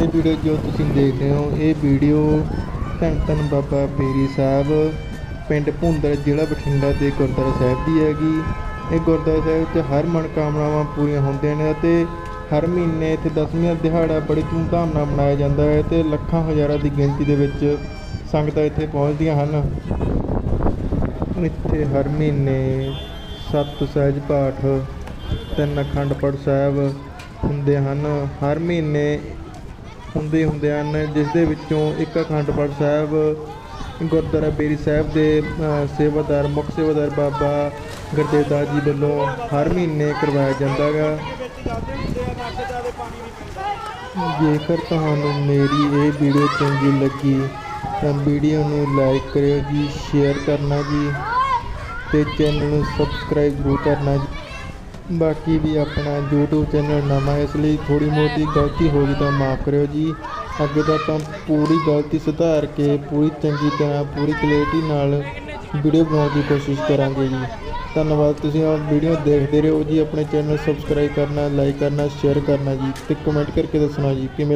ਇਹ ਵੀਡੀਓ ਜੋ ਤੁਸੀਂ ਦੇਖ ਰਹੇ ਹੋ, ਇਹ ਵੀਡੀਓ ਧੰਨ ਧੰਨ ਬਾਬਾ ਬੇਰੀ ਸਾਹਿਬ, ਪਿੰਡ ਭੁੰਦਰ ਜ਼ਿਲ੍ਹਾ ਬਠਿੰਡਾ ਦੇ ਗੁਰਦੁਆਰਾ ਸਾਹਿਬ ਦੀ ਹੈਗੀ। ਇਹ ਗੁਰਦੁਆਰਾ ਸਾਹਿਬ 'ਚ ਹਰ ਮਨੋਕਾਮਨਾਵਾਂ ਪੂਰੀਆਂ ਹੁੰਦੀਆਂ ਨੇ ਅਤੇ ਹਰ ਮਹੀਨੇ ਇੱਥੇ ਦਸਵੀਂ ਦਾ ਦਿਹਾੜਾ ਬੜੀ ਧੂਮਧਾਮ ਨਾਲ ਮਨਾਇਆ ਜਾਂਦਾ ਹੈ ਤੇ ਲੱਖਾਂ ਹਜ਼ਾਰਾਂ ਦੀ ਗਿਣਤੀ ਦੇ ਵਿੱਚ ਸੰਗਤਾਂ ਇੱਥੇ ਪਹੁੰਚਦੀਆਂ ਹਨ। ਇੱਥੇ ਹਰ ਮਹੀਨੇ ਸੱਤ ਸਹਿਜ ਪਾਠ, ਤਿੰਨ ਅਖੰਡ ਪਾਠ ਸਾਹਿਬ ਹੁੰਦੇ ਹਨ। ਹਰ ਮਹੀਨੇ ਹੁੰਦੇ ਹੁੰਦੇ ਹਨ ਜਿਸ ਦੇ ਵਿੱਚੋਂ ਇੱਕ ਅਖੰਡ ਪਾਠ ਸਾਹਿਬ, ਗੁਰਦੁਆਰਾ ਬੇਰੀ ਸਾਹਿਬ ਦੇ ਸੇਵਾਦਾਰ, ਮੁੱਖ ਸੇਵਾਦਾਰ ਬਾਬਾ ਗੁਰਦੇਵ ਦਾਸ ਜੀ ਵੱਲੋਂ ਹਰ ਮਹੀਨੇ ਕਰਵਾਇਆ ਜਾਂਦਾ ਗਾ ਜੇਕਰ ਤੁਹਾਨੂੰ ਮੇਰੀ ਇਹ ਵੀਡੀਓ ਚੰਗੀ ਲੱਗੀ, ਤਾਂ ਵੀਡੀਓ ਨੂੰ ਲਾਈਕ ਕਰਿਓ ਜੀ, ਸ਼ੇਅਰ ਕਰਨਾ ਜੀ, ਤੇ ਚੈਨਲ ਨੂੰ ਸਬਸਕ੍ਰਾਈਬ ਜ਼ਰੂਰ ਕਰਨਾ ਜੀ। ਬਾਕੀ ਵੀ ਆਪਣਾ YouTube ਚੈਨਲ ਨਵਾਂ ਇਸ ਲਈ ਥੋੜੀ ਮੋਟੀ ਗਲਤੀ ਹੋ ਗਈ ਤਾਂ ਮਾਫ ਕਰਿਓ ਜੀ। ਅੱਗੇ ਤੋਂ ਆਪਾਂ ਪੂਰੀ ਗਲਤੀ ਸੁਧਾਰ ਕੇ, ਪੂਰੀ ਚੰਗੀ ਤਰ੍ਹਾਂ, ਪੂਰੀ ਕਲੈਰਿਟੀ ਨਾਲ ਵੀਡੀਓ ਬਣਾਉਣ ਦੀ ਕੋਸ਼ਿਸ਼ ਕਰਾਂਗੇ ਜੀ। ਧੰਨਵਾਦ, ਤੁਸੀਂ ਆ ਵੀਡੀਓ ਦੇਖਦੇ ਰਹੋ ਜੀ, ਆਪਣੇ ਚੈਨਲ ਸਬਸਕ੍ਰਾਈਬ ਕਰਨਾ ਲਾਈਕ ਕਰਨਾ ਸ਼ੇਅਰ ਕਰਨਾ ਜੀ ਤੇ ਕਮੈਂਟ ਕਰਕੇ ਦੱਸਣਾ ਜੀ ਕਿਵੇਂ